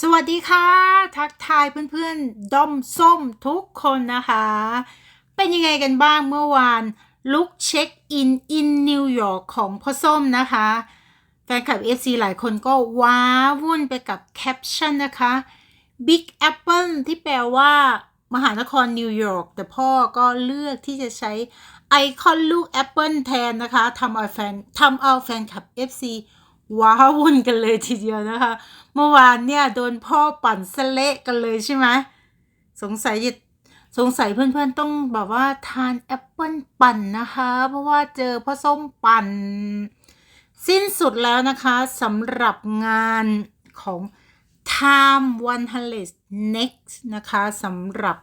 สวัสดีค่ะ ทักทายเพื่อนๆด้อมส้มทุกคนนะคะ เป็นยังไงกันบ้างเมื่อวานลุกเช็คอินอินนิวยอร์กของพ่อส้มนะคะ แฟนคลับ FC หลายคนก็ว้าวุ่นไปกับแคปชั่นนะคะ Big Apple ที่แปลว่ามหานครนิวยอร์กแต่พ่อก็เลือกที่จะใช้ไอคอนลูกแอปเปิลแทนนะคะทำเอาแฟนทำเอาแฟนคลับ FC ว้าวุ่นกันเลยทีเดียวนะคะ เมื่อวานเนี่ยโดนพ่อปั่นสเละกันเลยใช่ไหมสงสัยสงสัยเพื่อนๆต้องแบบว่าทานแอปเปิลปั่นนะคะ เพราะว่าเจอพ่อส้มปั่น สิ้นสุดแล้วนะคะสำหรับงานของ Time 100 Next นะคะสำหรับ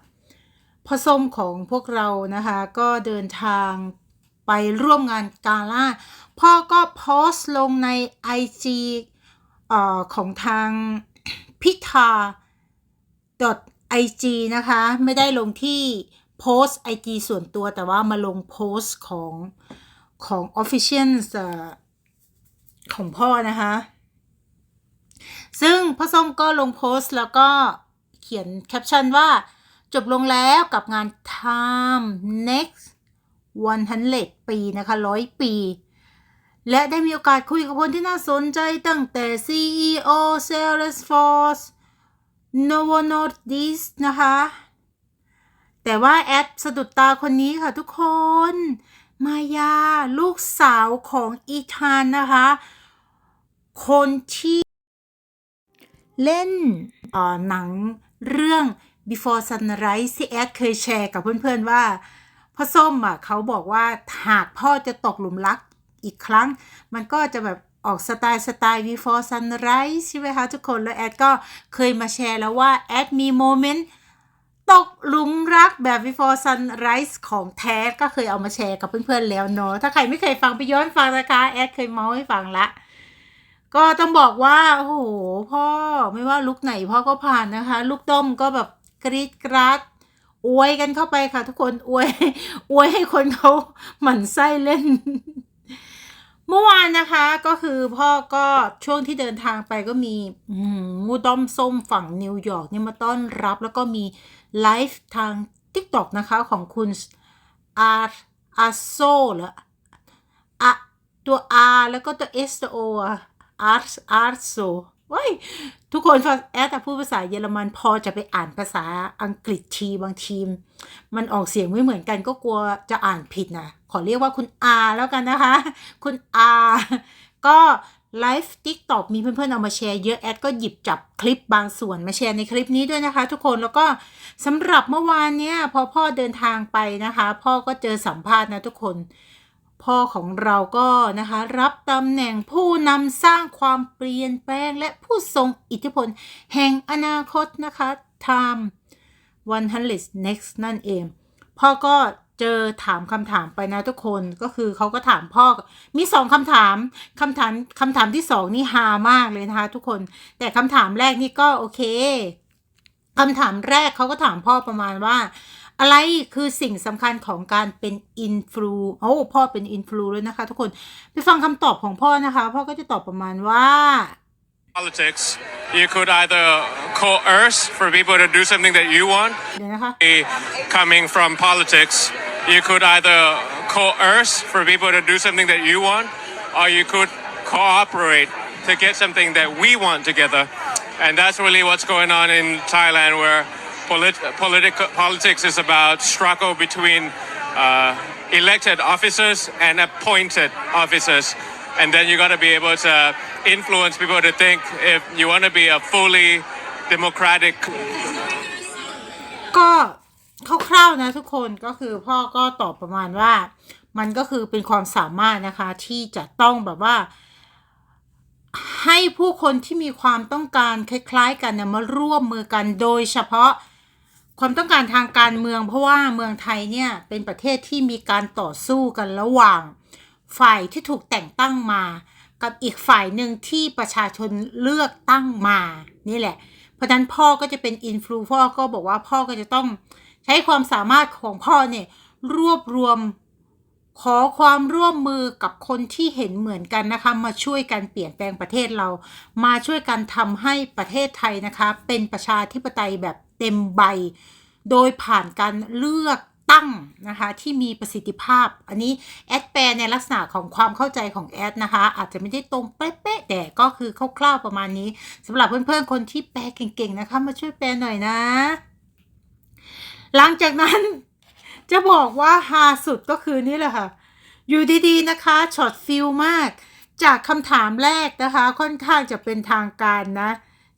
พ่อส้มของพวกเรานะคะ ก็เดินทางไปร่วมงานกาล่า พ่อก็โพสต์ลงใน IG เอ่อของทางพิธา .ig นะคะ ไม่ได้ลงที่โพสต์ IG ส่วนตัวแต่ว่ามาลงโพสต์ของของ Official ของพ่อนะคะ ซึ่งพ่อส้มก็ลงโพสต์แล้วก็เขียนแคปชั่นว่าจบลงแล้วกับงาน Time Next 100 ปีนะคะร้อยปี และได้มีโอกาสคุยกับคนที่น่าสนใจตั้งแต่ CEO Salesforce Novo n o r d i s นะคะ แต่ว่าแอดสะดุดตาคนนี้ค่ะทุกคน มายาลูกสาวของอีธานนะคะ คนที่เล่นอ่อหนังเรื่อง Before Sunrise ที่แอดเคยแชร์กับเพื่อนๆว่าพ่อส้มอะเขาบอกว่าหากพ่อจะตกหลุมรัก อีกครั้ง มันก็จะแบบออกสไตล์สไตล์ before sunrise ใช่ไหมคะทุกคนแล้วแอดก็เคยมาแชร์แล้วว่าแอดมีโมเมนต์ตกหลุมรักแบบ before sunrise ของแท้ก็เคยเอามาแชร์กับเพื่อนๆแล้วเนาะถ้าใครไม่เคยฟังไปย้อนฟังนะคะแอดเคยเมาส์ให้ฟังละก็ต้องบอกว่าโอ้โหพ่อไม่ว่าลุกไหนพ่อก็ผ่านนะคะ ลูกต้มก็แบบกรีดกราดอวยกันเข้าไปค่ะ ทุกคนอวยอวยให้คนเขาหมั่นไส้เล่น เมื่อวานนะคะก็คือพ่อก็ช่วงที่เดินทางไปก็มีมูด้อมส้มฝั่งนิวยอร์กเนี่ยมาต้อนรับ แล้วก็มีไลฟ์ทาง TikTok นะคะของคุณอาร์อาโซหรืออะตัว R แล้วก็ตัว S ตัว O อาร์อาร์โซ ว้ยทุกคนฟังแอดแต่พูดภาษาเยอรมันพอจะไปอ่านภาษาอังกฤษทีบางทีม มันออกเสียงไม่เหมือนกันก็กลัวจะอ่านผิดนะขอเรียกว่าคุณอาแล้วกันนะคะ คุณอาก็ไลฟ์ทิกตอกมีเพื่อนๆ เอามาแชร์เยอะแอดก็หยิบจับคลิปบางส่วนมาแชร์ในคลิปนี้ด้วยนะคะ ทุกคนแล้วก็สำหรับเมื่อวานเนี่ยพอพ่อเดินทางไปนะคะ พ่อก็เจอสัมภาษณ์นะทุกคน พ่อของเราก็นะคะรับตำแหน่งผู้นำสร้างความเปลี่ยนแปลงและผู้ทรงอิทธิพล แห่งอนาคตนะคะ Time 100 next นั่นเอง พ่อก็เจอถามคำถามไปนะทุกคนก็คือเขาก็ถามพ่อมีสองคำถามคำถามคำถามที่สองนี่ฮามากเลยนะคะทุกคน แต่คำถามแรกนี่ก็โอเคคำถามแรกเขาก็ถามพ่อประมาณว่า อะไรคือสิ่งสำคัญของการเป็นอินฟลูโอ้พ่อเป็นอินฟลูเลยนะคะทุกคนไปฟังคำตอบของพ่อนะคะ พ่อก็จะตอบประมาณว่า politics, you could either coerce for people to do something that you want. เดี๋ยวนะคะ Coming from politics, you could either coerce for people to do something that you want, or you could cooperate to get something that we want together. And that's really what's going on in Thailand, where polit- political politics is about struggle between uh, elected officers and appointed officers. And then you got to be able to influence people to think if you want to be a fully democratic ก็คร่าวๆนะทุกคนก็คือพ่อก็ตอบประมาณว่ามันก็คือเป็นความสามารถนะคะที่จะต้องแบบว่า ให้ผู้คนที่มีความต้องการคล้ายๆ กันเนี่ยมาร่วมมือกันโดยเฉพาะ ความต้องการทางการเมือง เพราะว่าเมืองไทยเนี่ยเป็นประเทศที่มีการต่อสู้กันระหว่าง ฝ่ายที่ถูกแต่งตั้งมา กับอีกฝ่ายหนึ่งที่ประชาชนเลือกตั้งมานี่แหละ เพราะฉะนั้นพ่อก็จะเป็นอินฟลูพ่อก็บอกว่าพ่อก็จะต้องใช้ความสามารถของพ่อเนี่ยรวบรวม ขอความร่วมมือกับคนที่เห็นเหมือนกันนะคะ มาช่วยกันเปลี่ยนแปลงประเทศเรา มาช่วยกันทำให้ประเทศไทยนะคะ เป็นประชาธิปไตยแบบเต็มใบ โดยผ่านการเลือกตั้งนะคะที่มีประสิทธิภาพ อันนี้แอดแปลในลักษณะของความเข้าใจของแอดนะคะ อาจจะไม่ได้ตรงเป๊ะๆแต่ก็คือคร่าวๆประมาณนี้สำหรับเพื่อนๆคนที่แปลเก่งๆนะคะ มาช่วยแปลหน่อยนะ หลังจากนั้น จะบอกว่าฮาสุดก็คือนี่แหละค่ะ อยู่ดีๆนะคะช็อตฟิลมาก จากคำถามแรกนะคะ ค่อนข้างจะเป็นทางการนะ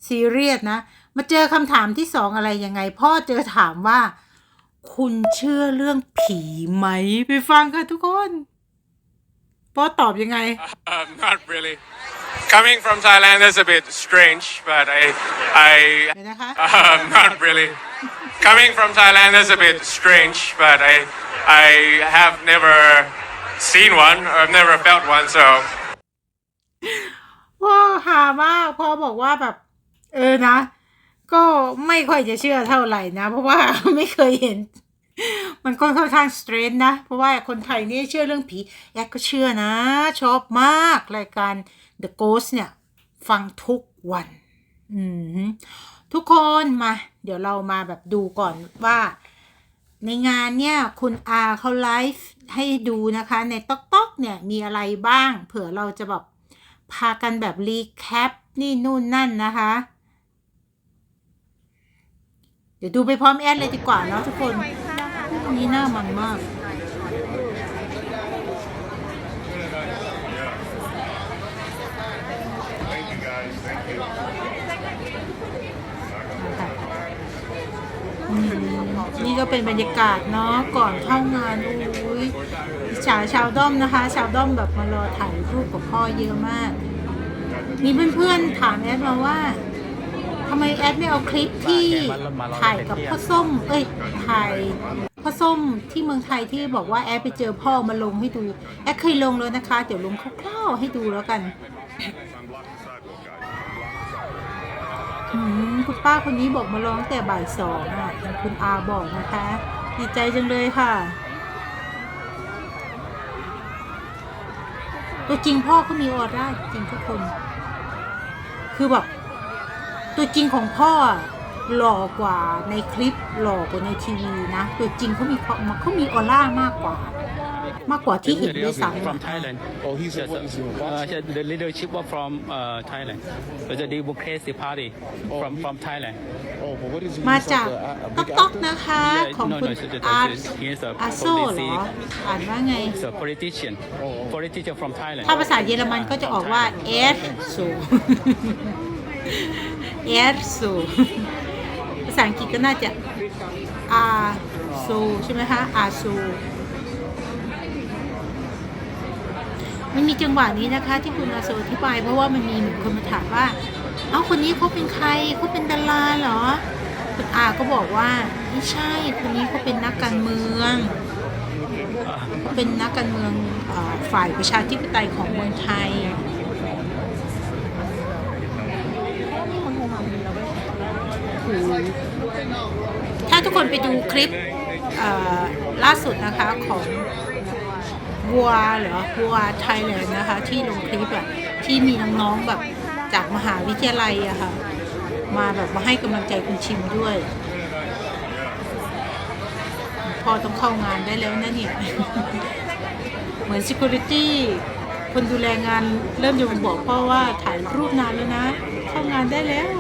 ซีเรียสนะ มาเจอคำถามที่สองอะไรยังไง พ่อเจอถามว่า คุณเชื่อเรื่องผีไหม ไปฟังค่ะทุกคนพ่อตอบยังไง Um, not really. Coming from Thailand is a bit strange, but I, I, เดี๋ยวนะคะ um, not really. Coming from Thailand is a bit strange, but I, I have never seen one. or I've never felt one, so พ่อหามากพอบอกว่าแบบ เออนะ ก็ไม่ค่อยจะเชื่อเท่าไหร่นะ เพราะว่าไม่เคยเห็น มันค่อนข้างสเตรนนะ เพราะว่าคนไทยนี่เชื่อเรื่องผีแอดก็เชื่อนะ ชอบมากรายการ The Ghost เนี่ย ฟังทุกวัน อืทุกคนมา เดี๋ยวเรามาแบบดูก่อนว่าในงานเนี่ยคุณอาเขาไลฟ์ให้ดูนะคะในต๊อกต๊อกเนี่ยมีอะไรบ้าง เผื่อเราจะแบบพากันแบบรีแคปนี่นู่นนั่นนะคะ เดี๋ยวดูไปพร้อมแอดเลยดีกว่าเนาะทุกคนตรงนี้หน้ามันมาก อืม นี่ก็เป็นบรรยากาศเนาะก่อนเข้างานอุ้ยอิจฉาชาวด้อมนะคะ ชาวด้อมแบบมารอถ่ายรูปกับพ่อเยอะมาก มีเพื่อนๆถามแอดมาว่าทำไมแอดไม่เอาคลิปที่ถ่ายกับพ่อส้ม เอ้ยถ่ายพ่อส้มที่เมืองไทยที่บอกว่าแอดไปเจอพ่อมาลงให้ดู แอดเคยลงเลยนะคะ เดี๋ยวลงคร่าวๆให้ดูแล้วกัน อืม คุณป้าคนนี้บอกมาร้องแต่บ่ายสองอะคุณอาบอกนะคะ ดีใจจังเลยค่ะ ตัวจริงพ่อก็มีออร่าจริงทุกคน คือแบบตัวจริงของพ่อ หล่อกว่าในคลิปหล่อกว่าในทีวีนะตัวจริงเขามีความเขามีออร่ามากกว่า มากกว่าที่เห็นด้วยซ้ำ from อะ Thailand. Oh, he's Yes, what is he uh, boxing? uh, the leadership was from uh, Thailand. It's a democracy party from from Thailand. Oh, but what is he? มา He's จาก like a, a ต๊อก big ต๊อก actor? นะคะ Yeah, ของ no, คุณ no, it's a- อาร์ it's a- he's a อาโซเหรอ policy- อ่านว่าไง He's a politician. Politician from Thailand. ถ้าภาษาเยอรมันก็จะออกว่า From เอสสู เอสสูภา ษาอังกฤษก็น่าจะอาซูใช่ไหมคะอาซูมันมีจังหวะนี้นะคะ ที่คุณอาโซอธิบาย เพราะว่ามันมีหมือนคนมาถามว่า เอ้าคนนี้เขาเป็นใครเขาเป็นดาราเหรอคุณอาก็บอกว่าไม่ใช่คนนี้เขาเป็นนักการเมืองเป็นนักการเมืองอฝ่ายประชาธิปไตยของเมืองไทย ถ้าทุกคนไปดูคลิปล่าสุดนะคะของวัวเหรอวัวไทยแลนด์นะคะ ที่ลงคลิปอะที่มีน้องๆแบบจากมหาวิทยาลัยอะค่ะ มาแบบมาให้กำลังใจคุณชิมด้วย พอต้องเข้างานได้แล้วนะเนี่ย เหมือน security คนดูแลงานเริ่มจะมาบอกพ่อว่าถ่ายรูปนานแล้วนะ เข้างานได้แล้ว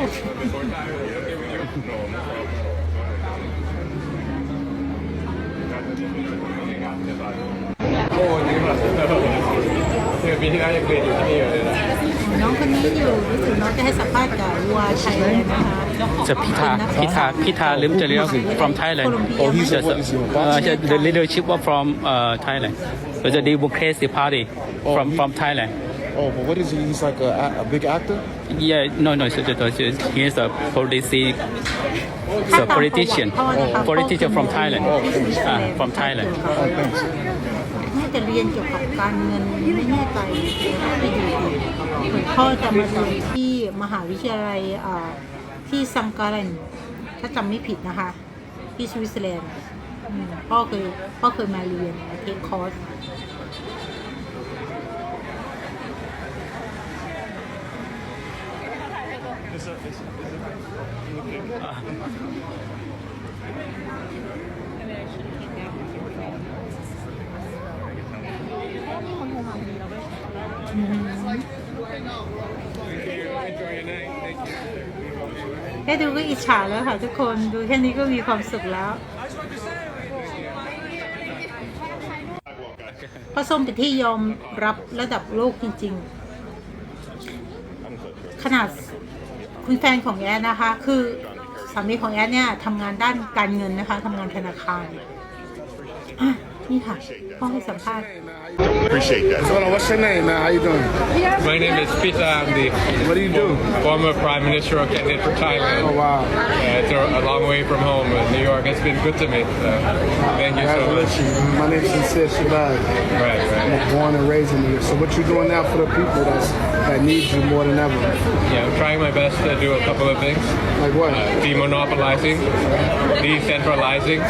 ปีที่แล้วยังเรียนอยู่ที่นี่เลยนะน้องคนนี้อยู่รู้สึกน้องจะให้สัมภาษณ์กับวัวไทยเลยนะคะ It's a Pita, Pita, Pita Limjalia from Thailand. Oh, he's Yes, a, what is he? uh, boxing? the leadership was from uh, Thailand. It's a democracy party Oh, from he- from Thailand. Oh, but what is he? He's like a, a- a big actor? Yeah, no, no, so, so, so, he's a policy, he's ถ้า a ตามประวัติ politician, พ่อนะคะ politician from Thailand. พ่อคือ Ah, from Thailand. Oh, thanks. จะเรียนเกี่ยวกับการเงินไม่แน่ใจไปดูเหมือนพ่อจะมาเรียนที่มหาวิทยาลัยที่ซังการันถ้าจำไม่ผิดนะคะ ที่สวิตเซอร์แลนด์พ่อเคยพ่อเคยมาเรียนเทคคอร์สอ่า แค่ดูก็อิจฉาแล้วค่ะทุกคนดูแค่นี้ก็มีความสุขแล้วเพราะส้มเป็นที่ยอมรับระดับโลกจริง ๆ ขนาดคุณแฟนของแอดนะคะ คือสามีของแอดเนี่ยทำงานด้านการเงินนะคะทำงานธนาคาร นี่ค่ะพ่อให้สัมภาษณ์ Appreciate that. Hold on, what's your name, man? How you doing? My name is Peter. I'm the What do you do? former Prime Minister of candidate for Thailand. Oh, wow. Uh, it's a, a long way from home. Uh, New York has been good to me. So thank you so much. Congratulations. My name's Sincere Shabazz. Right, I'm right. born and raised in New York. So what you doing now for the people that's, that need you more than ever? Yeah, I'm trying my best to do a couple of things. Like what? Uh, demonopolizing, decentralizing,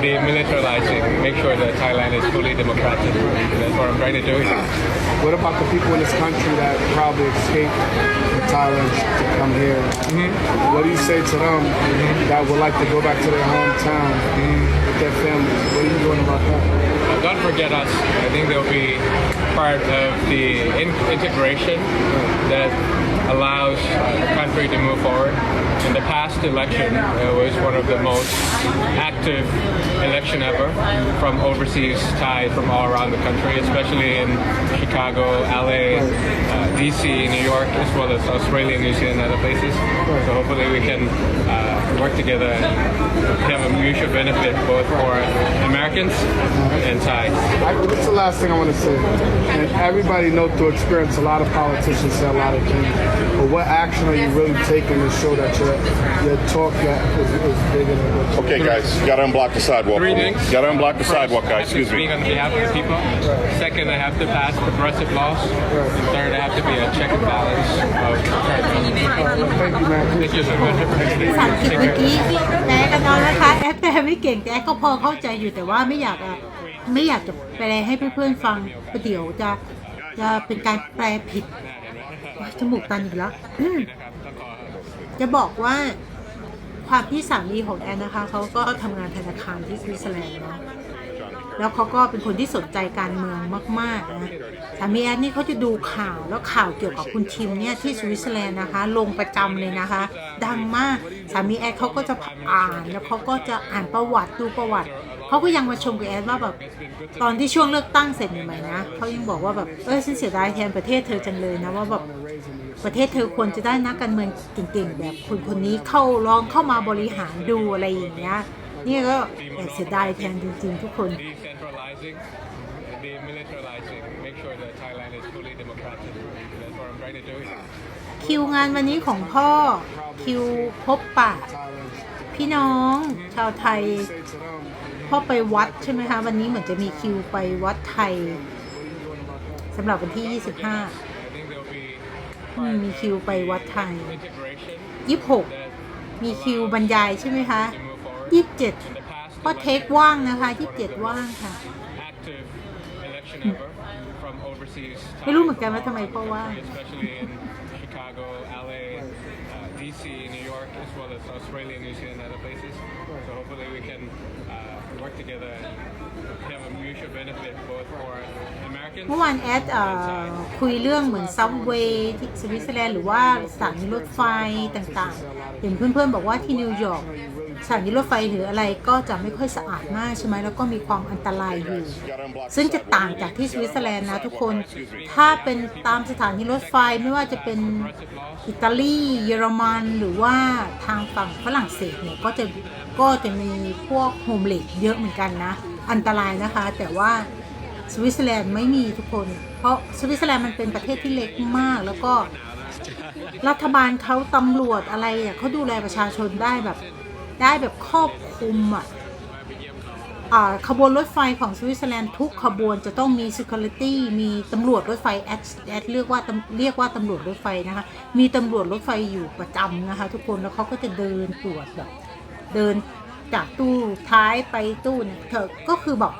demilitarizing. Make sure that Thailand is fully democratic. That's what I'm trying to do. What about the people in this country that probably escaped from Thailand to come here? Mm-hmm. What do you say to them mm-hmm. that would like to go back to their hometown mm-hmm. with their families? What are you doing about that? Uh, don't forget us. I think they'll be part of the in- integration that allows uh, the country to move forward. In the past election, it was one of the most active election ever from overseas Thais from all around the country, especially in Chicago, LA, uh, DC, New York, as well as Australia, New Zealand, and other places. So hopefully we can uh, work together and have a mutual benefit both for Americans and Thais. I, what's the last thing I want to say? And everybody know through experience, a lot of politicians say a lot of things But what action are you really taking to show that your your talk that is, is bigger than what you Okay, guys, you gotta unblock the sidewalk. Three for me. things. Gotta unblock the First, sidewalk, I guys. have to Excuse me. Speak on behalf of the people. Second, I have to pass progressive laws. And third, I have to be a check and balance of Thank you, man. Thank you so much. ภาษาอังกฤษเมื่อกี้แปลกันน้อยนะคะแอดแปลไม่เก่งแต่แอดก็พอเข้าใจอยู่แต่ว่าไม่อยากอะไม่อยากจะแปลให้เพื่อนๆฟังประเดี๋ยวจะจะเป็นการแปลผิดโอ๊ย จมูกตันอีกแล้วอืมจะบอกว่าความที่สามีของแอนนะคะเขาก็ทำงานธนาคารที่สวิตเซอร์แลนด์เนาะแล้วเขาก็เป็นคนที่สนใจการเมืองมากๆนะสามีแอนนี่เขาจะดูข่าวแล้วข่าวเกี่ยวกับคุณคิมเนี่ยที่สวิตเซอร์แลนด์นะคะ ลงประจำเลยนะคะ ดังมากสามีแอนเขาก็จะอ่านแล้วเขาก็จะอ่านประวัติดูประวัติเขาก็ยังมาชมกับแอนว่าแบบตอนที่ช่วงเลือกตั้งเสร็จใหม่ๆนะเขายังบอกว่าแบบเออฉันเสียดายแทนประเทศเธอจังเลยนะว่าแบบ ประเทศเธอควรจะได้นักการเมืองเก่งๆแบบคนคนนี้เข้าลองเข้ามาบริหารดูอะไรอย่างเงี้ยนี่ก็แอบเสียดายแทนจริงๆทุกคน Decentralizing, demilitarizing. Make sure that Thailand is fully democratic. That's what I'm trying to do. คิวงานวันนี้ของพ่อ คิวพบปะ พี่น้อง ชาวไทย พ่อไปวัดใช่ไหมคะ วันนี้เหมือนจะมีคิวไปวัดไทยสำหรับวันที่ 25 I think there'll be อื มมีคิวไปวัดไทย integration 26มีคิวบรรยายใช่ไหมคะ to move forward. 27 In the past พ่อเทคว่างนะคะ27ว่างค่ะ active election ever from overseas ไม่รู้เหมือนกันว่าทำไมพ่อว่าง especially in Chicago, LA, uh, DC, New York, as well as Australia, New Zealand, and other places. So hopefully we can uh, work together and have a mutual benefit both for Americans เมื่อวานแอดเอ่อคุยเรื่องเหมือนซับเวย์ที่สวิตเซอร์แลนด์หรือว่าสถานีรถไฟต่างๆเห็นเพื่อนๆบอกว่าที่นิวยอร์ก สถานีรถไฟหรืออะไรก็จะไม่ค่อยสะอาดมากใช่ไหมแล้วก็มีความอันตรายอยู่ ซึ่งจะต่างจากที่สวิตเซอร์แลนด์นะทุกคน ถ้าเป็นตามสถานีรถไฟไม่ว่าจะเป็นอิตาลีเยอรมันหรือว่าทางฝั่งฝรั่งเศสเนี่ยก็จะก็จะมีพวกโฮมเลดเยอะเหมือนกันนะ อันตรายนะคะ แต่ว่าสวิตเซอร์แลนด์ไม่มีทุกคน เพราะสวิตเซอร์แลนด์มันเป็นประเทศที่เล็กมากแล้วก็รัฐบาลเขาตำรวจอะไรอะเขาดูแลประชาชนได้แบบ ได้แบบครอบคลุมอะขบวนรถไฟของสวิตเซอร์แลนด์ทุกขบวนจะต้องมี security มีตำรวจรถไฟแอดแอดเรียกว่าตำเรียกว่าตำรวจรถไฟนะคะ มีตำรวจรถไฟอยู่ประจำนะคะ ทุกคนแล้วเขาก็จะเดินตรวจแบบเดินจากตู้ท้ายไปตู้เนี่ยเธอก็คือแบบ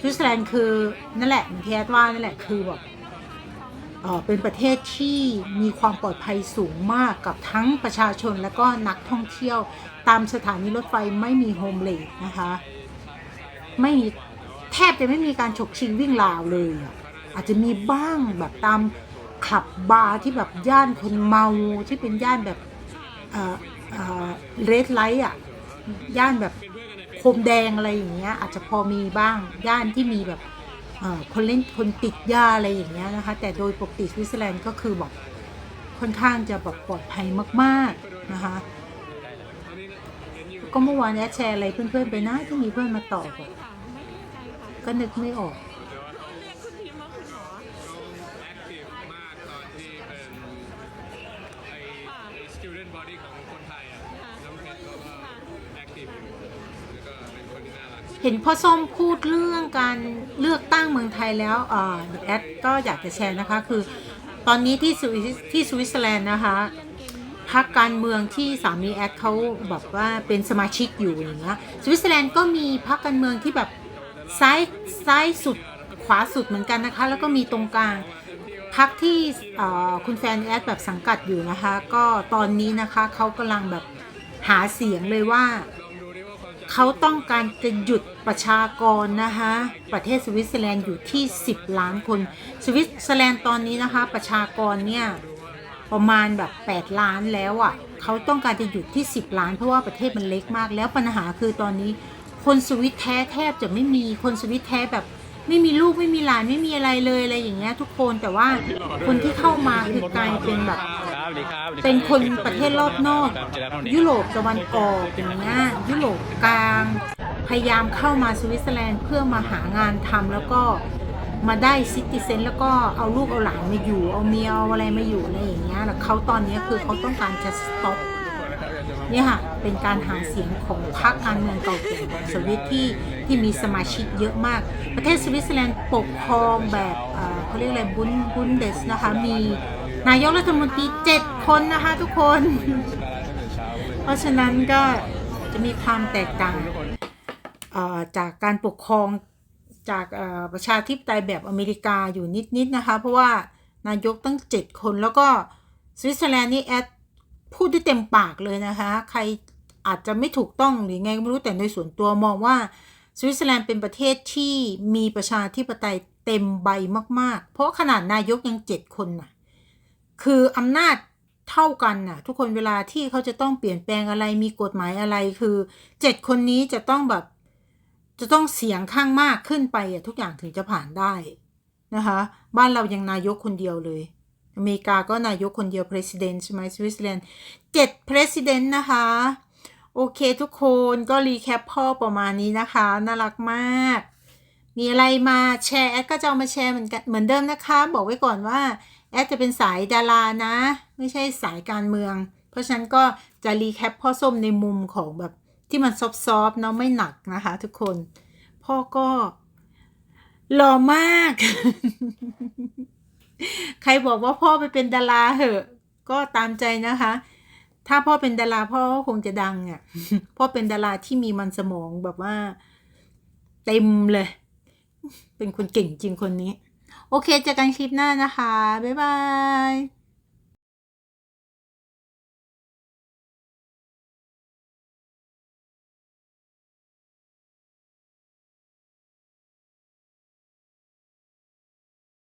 สวิตเซอร์แลนด์คือนั่นแหละเหมือนที่แอดว่านั่นแหละคือแบบ เป็นประเทศที่มีความปลอดภัยสูงมากกับทั้งประชาชนและก็นักท่องเที่ยว ตามสถานีรถไฟไม่มีโฮมเลดนะคะ ไม่มีแทบจะไม่มีการฉกชิงวิ่งราวเลยอะอาจจะมีบ้างแบบตามคลับบาร์ที่แบบย่านคนเมาที่เป็นย่านแบบเอ่อเอ่อเรดไลท์อะย่านแบบโคมแดงอะไรอย่างเงี้ยอาจจะพอมีบ้างย่านที่มีแบบ คนเล่นคนติดยาอะไรอย่างเงี้ยนะคะ แต่โดยปกติสวิตเซอร์แลนด์ก็คือแบบค่อนข้างจะแบบปลอดภัยมากๆนะคะก็เมื่อวานแอดแชร์อะไรเพื่อนๆไปนะที่มีเพื่อนมาตอบก็นึกไม่ออก เห็นพ่อส้มพูดเรื่องการเลือกตั้งเมืองไทยแล้วอ่าเดี๋ยวแอดก็อยากจะแชร์นะคะ คือ ตอนนี้ที่สวิสที่สวิตเซอร์แลนด์นะคะพรรคการเมืองที่สามีแอดเขาแบบว่าเป็นสมาชิกอยู่อย่างเงี้ยสวิตเซอร์แลนด์ก็มีพรรคการเมืองที่แบบซ้ายซ้ายสุดขวาสุดเหมือนกันนะคะ แล้วก็มีตรงกลางพรรคที่อ่อคุณแฟนแอดแบบสังกัดอยู่นะคะ ก็ตอนนี้นะคะเขากำลังแบบหาเสียงเลยว่า เขาต้องการจะหยุดประชากรนะคะประเทศสวิตเซอร์แลนด์อยู่ที่ 10 ล้านคน สวิตเซอร์แลนด์ตอนนี้นะคะ ประชากรเนี่ยประมาณแบบ 8 ล้านแล้วอะ่ะเขาต้องการจะหยุดที่ 10 ล้านเพราะว่าประเทศมันเล็กมาก แล้วปัญหาคือตอนนี้คนสวิตแท้แทบจะไม่มีคนสวิตแท้แบบ ไม่มีลูกไม่มีหลานไม่มีอะไรเลยอะไรอย่างเงี้ยทุกคนแต่ว่าคนที่เข้ามาคือกลายเป็นแบบครับสวัสดีครับสวัสดีรับเป็นคนประเทศรอบนอกครับจะรับเท่านี้ยุโรปตะวันออกอย่างเงี้ยยุโรปกลางพยายามเข้ามาสวิตเซอร์แลนด์เพื่อมาหางานทำแล้วก็มาได้ซิติเซนแล้วก็เอาลูกเอาหลานมาอยู่ เอาเมียเอาอะไรมาอยู่อะไรอย่างเงี้ยแล้วเขาตอนนี้คือเขาต้องการจะสต็อป เนี่ยค่ะเป็นการหาเสียงของพรรคการเมืองเก่าแก่ของสวิตที่ที่มีสมาชิกเยอะมาก ประเทศสวิตเซอร์แลนด์ปกครองแบบเขาเรียกอะไรบุนบุนเดสนะคะมีนายกรัฐมนตรีเจ็ดคนนะคะทุกคน เพราะฉะนั้นก็จะมีความแตกต่างจากการปกครองจากประชาธิปไตยแบบอเมริกาอยู่นิดๆนะคะ เพราะว่านายกตั้งเจ็ดคนแล้วก็สวิตเซอร์แลนด์นี่แอด พูดได้เต็มปากเลยนะคะ ใครอาจจะไม่ถูกต้องหรือไงก็ไม่รู้แต่ในส่วนตัวมองว่าสวิตเซอร์แลนด์เป็นประเทศที่มีประชาธิปไตยเต็มใบมาก ๆ เพราะขนาดนายกยังเจ็ดคนน่ะ คืออำนาจเท่ากันน่ะ ทุกคนเวลาที่เขาจะต้องเปลี่ยนแปลงอะไรมีกฎหมายอะไรคือเจ็ดคนนี้จะต้องแบบ จะต้องเสียงข้างมากขึ้นไปอะทุกอย่างถึงจะผ่านได้นะคะ บ้านเรายังนายกคนเดียวเลย อเมริกาก็นายกคนเดียว president ใช่ไหมสวิตเซอร์แลนด์เจ็ด president นะคะ โอเคทุกคนก็รีแคปพ่อประมาณนี้นะคะ น่ารักมาก มีอะไรมาแชร์แอดก็จะเอามาแชร์เหมือนกันเหมือนเดิมนะคะ บอกไว้ก่อนว่า แอดจะเป็นสายดารานะ ไม่ใช่สายการเมือง เพราะฉะนั้นก็จะรีแคปพ่อส้มในมุมของแบบที่มันซอฟๆเนาะไม่หนักนะคะ ทุกคน พ่อก็หล่อมาก ใครบอกว่าพ่อไปเป็นดาราเหอะ ก็ตามใจนะคะ ถ้าพ่อเป็นดาราพ่อคงจะดังอะ พ่อเป็นดาราที่มีมันสมองแบบว่า เต็มเลย เป็นคนเก่งจริงคนนี้ โอเคเจอกันคลิปหน้านะคะ บ๊ายบาย